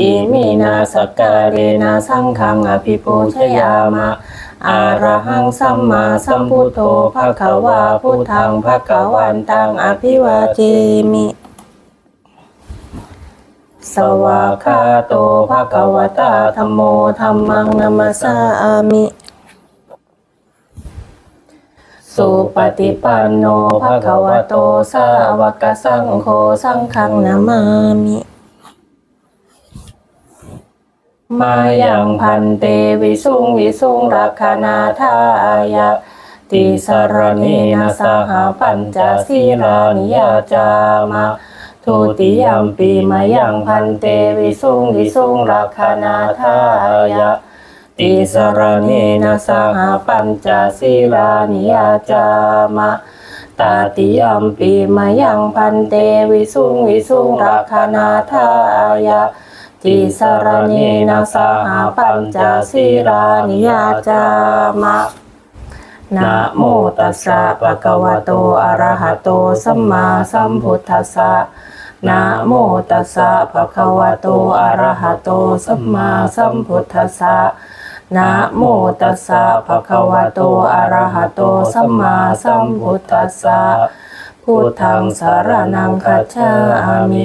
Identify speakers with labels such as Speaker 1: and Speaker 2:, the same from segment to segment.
Speaker 1: อิมินาสกกาเลนะสังฆังอภิปูชยามะอาระหังสัมมาสัมพุทโธภะคะวาพุทธังภะคะวันตังอภิวาเทมิ สวากขาโตภะคะวตาธัมโมธัมมังนัมสสามิ สุปฏิปันโนภะคะวโตสาวกสังโฆสังฆังนามามิ มายังพันเตวิสุงวิสุงรักขณาทายะติสรณีนาสหปัญจศีรานิยาจามะทุติยมปีมายังพันเตวิสุงวิสุงรักขณาทายะติสรณีนาสหปัญจศีลานิยาจามะตาติยมปีมายังพันเตวิสุงวิสุงราคณาทายะ ติสรณีนาสหปัญจศีลานิยาจามะนะโมตัสสะภะคะวะโตอะระหะโตสัมมาสัมพุทธัสสะนะโมตัสสะภะคะวะโตอะระหะโตสัมมาสัมพุทธัสสะนะโมตัสสะภะคะวะโตอะระหะโตสัมมาสัมพุทธัสสะพุทธังสารนังคัจฉามิ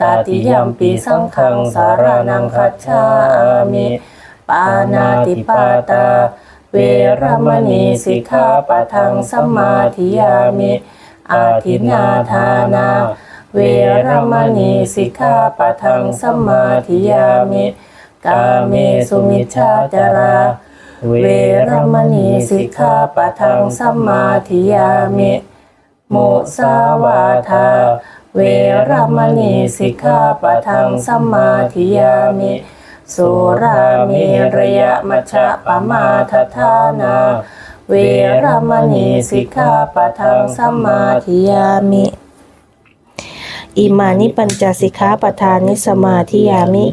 Speaker 1: ตาติยมปีสังฆังสารนังคัจฉามิปานาติปาตา เวรมณีสิกขาปะทังสมาธิยามิอาทินาทานา เวรมณีสิกขาปะทังสมาธิยามิ กาเมสุมิชาจารา เวรมณีสิกขาปะทังสมมาธิยามิ โมสาวาทา เวรมณีสิกขาปะทังสมมาธิยามิสุราเมระยะมัชฌะปมาทฐานา เวรมณีสิกขาปะทังสมมาธิยามิอิมานิปัญจสิกขาปทานิสมาธิยามิ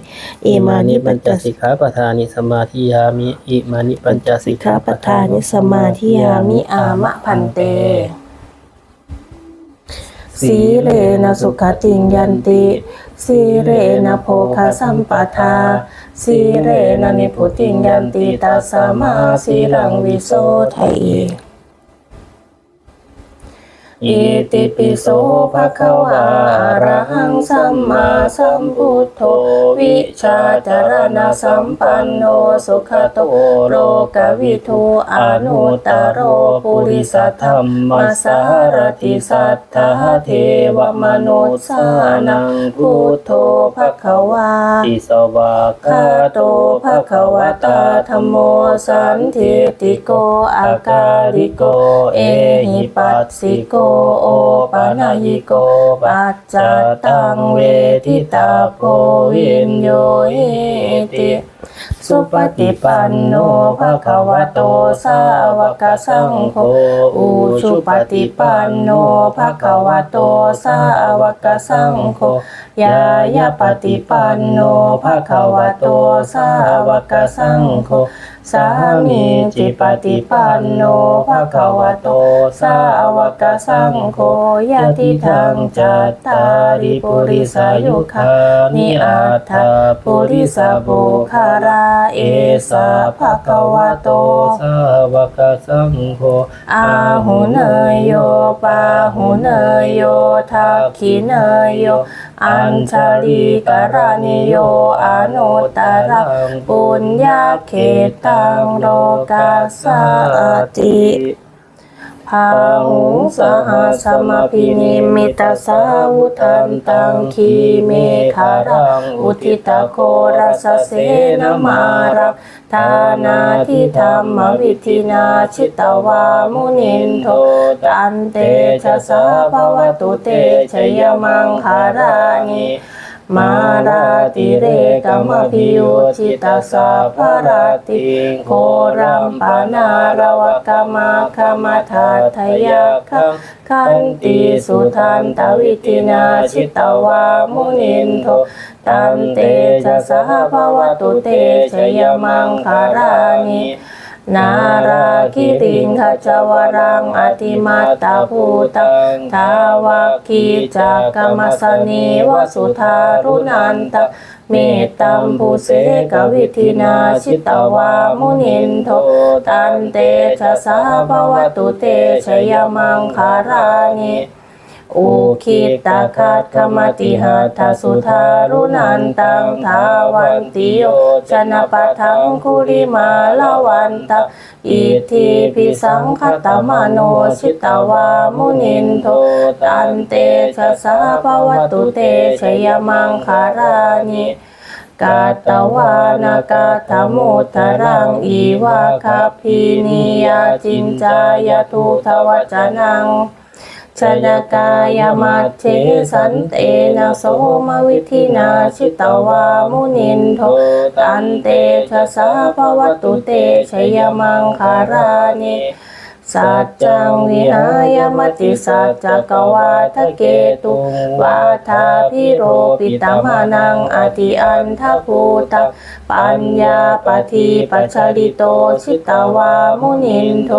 Speaker 1: อิมานิปัญจสิก
Speaker 2: สิกขาปทานิสมาธิยามิอิมานิปัญจสิก
Speaker 1: ขาปทานิสมาธิยามิอามะพันเต สีเรนะสุขติงยันติสีเรนะโภคสัมปทาสีเรนะนิพุติงยันติตาสสมาสีรังวิโสไทย อิติปิโสภะคะวาอะระหังสัมมาสัมพุทโธวิชาจารณสัมปันโนสุขโตโรกวิทูอนุตตโรปุริสธรรมสารติสัทธาเทวมนุษสานังพุทโธภะคะวา
Speaker 2: ติสวา
Speaker 1: คาโตภะคะวตาธัมโมสันทิติโกอากาลิโก เอหิปัสสิโกโอปะนายิโกปัจจตังเวทิตาโพวินโยเอติสุปฏิปันโนภะคะวะโตสาวกสังโฆอุชุปฏิปันโนภะคะวะโตสาวกสังโฆยายาปฏิปันโนภะคะวะโตสาวกสังโฆ สามีจิปฏิปันโนภะคะวะโต สาวกสังโฆยะติทังจัตตาริปุริสายุคานิอัตถาปุริสบุคาราเอสาภะคะวะโต
Speaker 2: สาวกสังโฆ
Speaker 1: อาหุเนยโยปาหุเนยโยทักขิเนยโยอัญชลีกรณิโยอนุตตรังปุญญาเขตังโลกาสาติ พาหุสหัสมพินิมิตาสาวุทันตังคีเมคารังอุทิตาโครัสเสนมารักทานาทิธรรมวิธินาชิตวามุนินโทตันเตชะสาภวตุเตชยมังคารานิ มาราติเรกมพิโยชิตาสาภราติโครัมปานาระวกมาคมาทาทยาคังขันติสุทันตวิตินาชิตวามุนินโทตันเตจะสหภวตุเตชยมังคารานิ นาราคิริงขจวรังอติมาตาภูตังทาวาคีจากรรมสนีวสุธารุนันตเมตตัมภูเสกวิธินาชิตวามุนินโทตันเตชะสาภวตุเตชยมังคารานิ อุคิตาคาตคมติหัตถสุธารุนันตังทาวันติโยชนะปะทังคุริมาลาวันตะอิทิพิสังคตมโนชิตวามุนินโทตันเตชะสาภวตุเตชยมังคารานิกาตวานากาธมุทรังอีวาคาพินิยาจินจายทุทวจนัง ชนกายมัตเทสันเตนะโสมวิธินาชิตวามุนินโทตันเตชะสาภวตุเตชยมังคารานิ สัจจังวิหายมติสัจจกวาทะเกตุวาทาพิโรปิตมมานังอธิอันทภูตะปัญญาปฏิปัจจริโตชิตวามุนินโท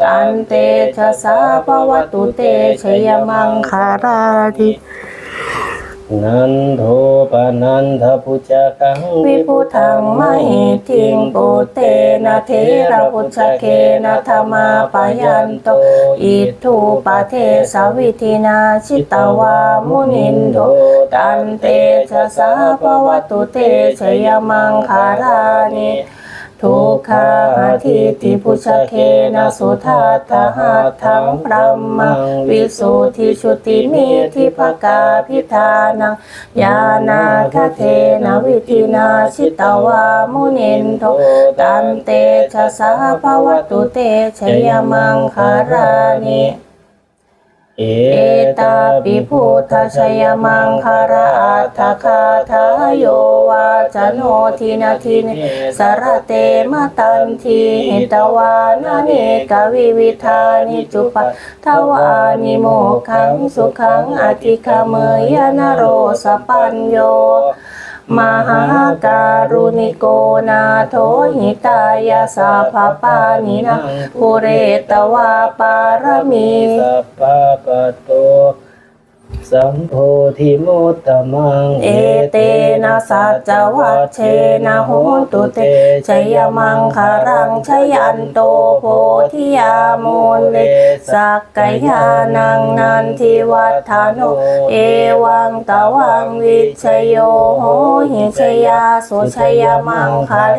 Speaker 1: ตันเตชะสาภวตุเตชยมังคาราธิ
Speaker 2: นันโทปนันทพุจกัง
Speaker 1: วิพุทังมหิทิงปุเตนะเทระพุชเคนะธรรมาปยันโตอิทุปะเทสวิธินาชิตาวามุนินโทตันเตชะสาภวตุเตชยมังคารานิ ทุกขาทิติพุชเคนะสุทัตถหัตถังพระมังวิสุทธิชุติมิทิภกาพิธานังยานาคเทนะวิธินาชิตวามุนินโทตันเตชะสาภวตุเตชยมังคารานิ
Speaker 2: เอ
Speaker 1: ตาปิพุทธชยมังคาราอัตถคาทายโยวาจโนทินาทินสรเตมตันทีหิตวานาเนกวิวิธานิจุปทวานิโมขังสุขังอธิคเมยนโรสปัญโย มหาการุณิโกนาโทหิตายาสาภาปานินะภูเรตวาปารมี
Speaker 2: สัพพะปะโต สัมโพธิโมตตมัง
Speaker 1: เอเตนะสัจวัชเชนะโหตุเตชยมังคารังชยันโตโพธิยามูลเลสักกายานังนันทิวัฏานุเอวังตวังวิชโยโหหิชยาสุชยมังคาเล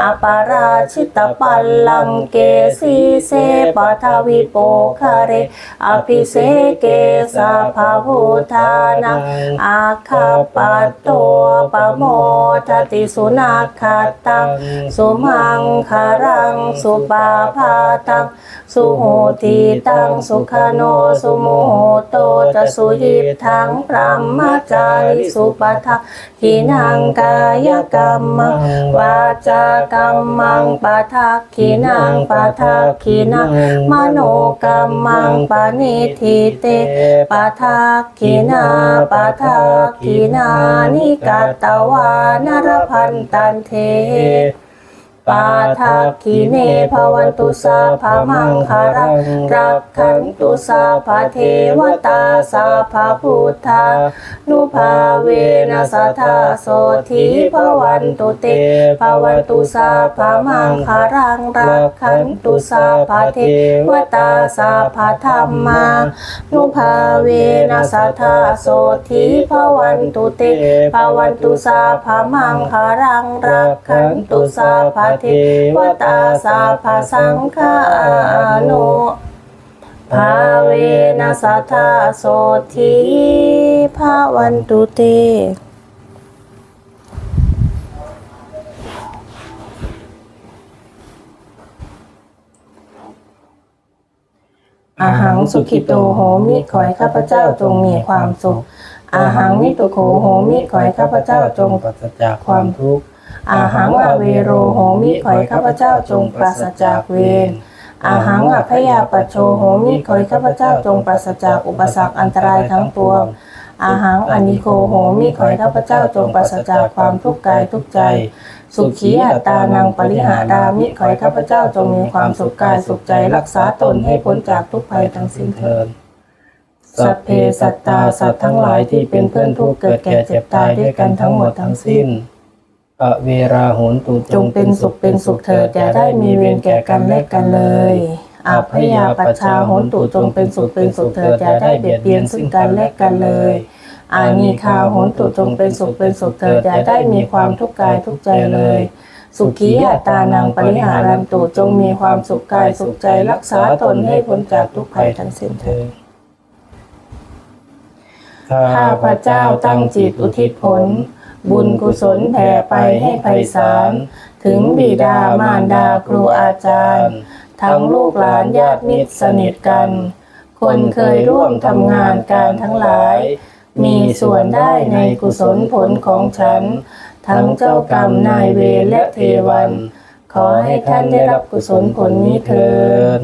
Speaker 1: อปาราชิตปัลลังเกสีเสปัทวิโปคาเร อภิเสเกสาภาพุทานังอาคาปัตโตปโมทติสุนาคตัง สุมังคารัง สุปาพาตัง สุโหติตังสุขโนสุโมโหโตจะสุยิบทังพระมจาริสุปทัขีนังกายกรรมังวาจากรรมังปะทักขีนังปะทักขีนังมโนกรรมังปณิทิเตปะทักขีนาปะทักขีนานิกัตตวานรพันตันเท ปาทักขีเนภวันตุสาภามังคารังรักขันตุสาภาเทวตาสาภาพุทธานุภาเวนัสธาโสธีภวันตุเตภวันตุสาภามังคารังรักขันตุสาภาเทวตาสาภาธรรมานุภาเวนัสธาโสธีภวันตุเตภวันตุสาภามังคารังรักขันตุสาภาเทวตาสาภาสังฆานุภาเวนัสทาโสธีภาวันตุเตอาหังสุขิโตโหมิขอให้ข้าพเจ้าจงมีความสุขอาหังนิตุโขโหมิขอให้ข้าพเจ้าจง
Speaker 2: ปราศจากความทุกข์
Speaker 1: อาหังอเวโรโหมิขอให้ข้าพเจ้าจงปราศจากเวรอาหังอภยาปโชโหมิขอให้ข้าพเจ้าจงปราศจากอุปสรรคอันตรายทั้งปวงอาหังอนิโคโหมิขอให้ข้าพเจ้าจงปราศจากความทุกข์กายทุกใจ สุขีอัตตานังปริหารามิขอให้ข้าพเจ้าจงมีความสุขกายสุขใจรักษาตนให้พ้นจากทุกภัยทั้งสิ้นเถิดสัพเพสัตตาสัตว์ทั้งหลายที่เป็นเพื่อนทุกเกิดแก่เจ็บตายด้วยกันทั้งหมดทั้งสิ้น
Speaker 2: อเวราโหนตุ
Speaker 1: จงเป็นสุขเป็นสุขเถิดอย่าได้มีเวรแก่กันและกันเลยอาพยาปัชชาโหนตุจงเป็นสุขเป็นสุขเถิดอย่าได้เบียดเบียนซึ่งกันและกันเลยอานีคาโหนตุจงเป็นสุขเป็นสุขเถิดอย่าได้มีความทุกข์กายทุกใจเลย สุขีอัตตานังปริหารันตุจงมีความสุขกายสุขใจรักษาตนให้พ้นจากทุกภัยทั้งสิ้นเถิดข้าพระเจ้าตั้งจิตอุทิศผล บุญกุศลแผ่ไปให้ไพศาลถึงบิดามารดาครูอาจารย์ ทั้งลูกหลานญาติมิตรสนิทกัน คนเคยร่วมทำงานการทั้งหลาย มีส่วนได้ในกุศลผลของฉัน ทั้งเจ้ากรรมนายเวรและเทวัน ขอให้ท่านได้รับกุศลผลนี้เถิด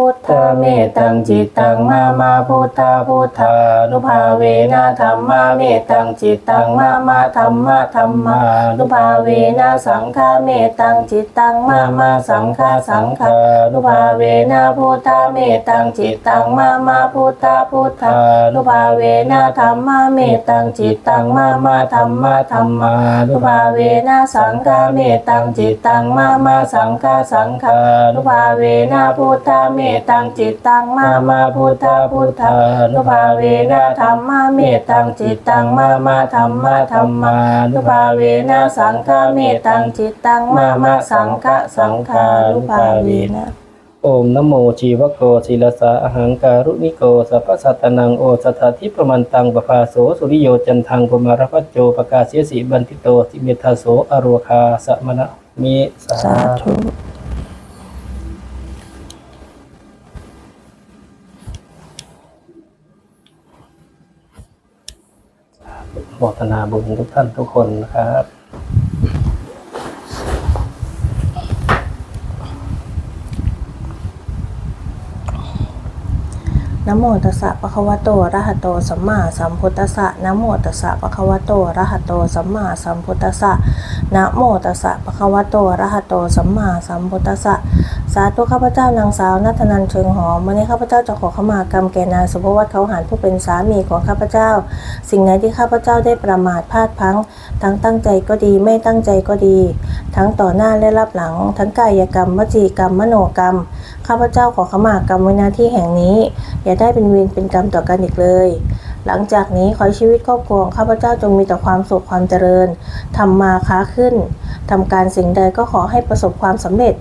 Speaker 1: พุทธเมตังจิตตังมามาพุทธาพุทธานุภาเวนะธรรมาเมตังจิตตังมามาธรรมะธรรมานุภาเวนะสังฆาเมตังจิตตังมามาสังฆาสังฆานุภาเวนะพุทธาเมตังจิตตังมามาพุทธาพุทธานุภาเวนะธรรมาเมตังจิตตังมามาธรรมะธรรมานุภาเวนะสังฆาเมตังจิตตังมามาสังฆาสังฆานุภาเวนะพุทธาเมตังจิตตังมามาพุทธาพุทธานุภาเวนะธรรมาเมตังจิตตังมามาธรรมะธรรมานุภาเวนะสังฆาเมตังจิตตังมามาสังฆะสังฆานุภาเวนะ
Speaker 2: โอมนโมชีวโกศิลสาอหังการุณิโกสัพพสัตตนังโอสถาธิประมันตังปภาโสสุริโยจันทังปมารพัจโจปกาเสยสีบันทิโตสิเมธาโสอโรคาสมณะมิสา
Speaker 1: สาธุ
Speaker 2: โมทนาบุญทุกท่านทุกคนนะครับ
Speaker 1: นโมตัสสะปะคะวะโตอะระหะโตสัมมาสัมพุทธัสสะนโมตัสสะปะคะวะโตอะระหะโตสัมมาสัมพุทธัสสะนโมตัสสะปะคะวะโตอะระหะโตสัมมาสัมพุทธัสสะ สาธุข้าพเจ้านางสาวนัทนันเชิงหอมวันนี้ข้าพเจ้าจะขอขมากรรมแก่นายสุภวัตเขาหารผู้เป็นสามีของข้าพเจ้า สิ่งไหนที่ข้าพเจ้าได้ประมาทพลาดพลั้งทั้งตั้งใจก็ดีไม่ตั้งใจก็ดี ทั้งต่อหน้าและรับหลัง ทั้งกายกรรมวจีกรรมมโนกรรม ข้าพเจ้าขอขมากรรมไว้หน้าที่แห่งนี้ อย่าได้เป็นเวรเป็นกรรมต่อกันอีกเลย หลังจากนี้ขอชีวิตครอบครัวของข้าพเจ้าจงมีแต่ความสุขความเจริญทำมาค้าขึ้นทำการสิ่งใดก็ขอให้ประสบความสำเร็จ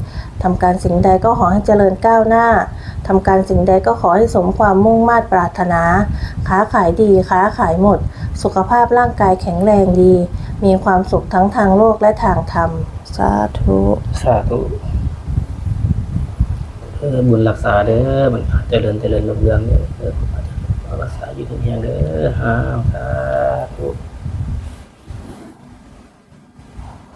Speaker 1: ทำการสิ่งใดก็ขอให้เจริญก้าวหน้าทำการสิ่งใดก็ขอให้สมความมุ่งมา่ปรารถนา ค้าขายดีค้าขายหมด สุขภาพร่างกายแข็งแรงดี มีความสุขทั้งทางโลกและทางธรรม สาธุ
Speaker 2: สาธุเออบุญรักษาเด้อมันเจริญเจริญรุ่งเรืองเด้อ รักษาอยู่ทุกอย่างเด้อฮาวสาธุ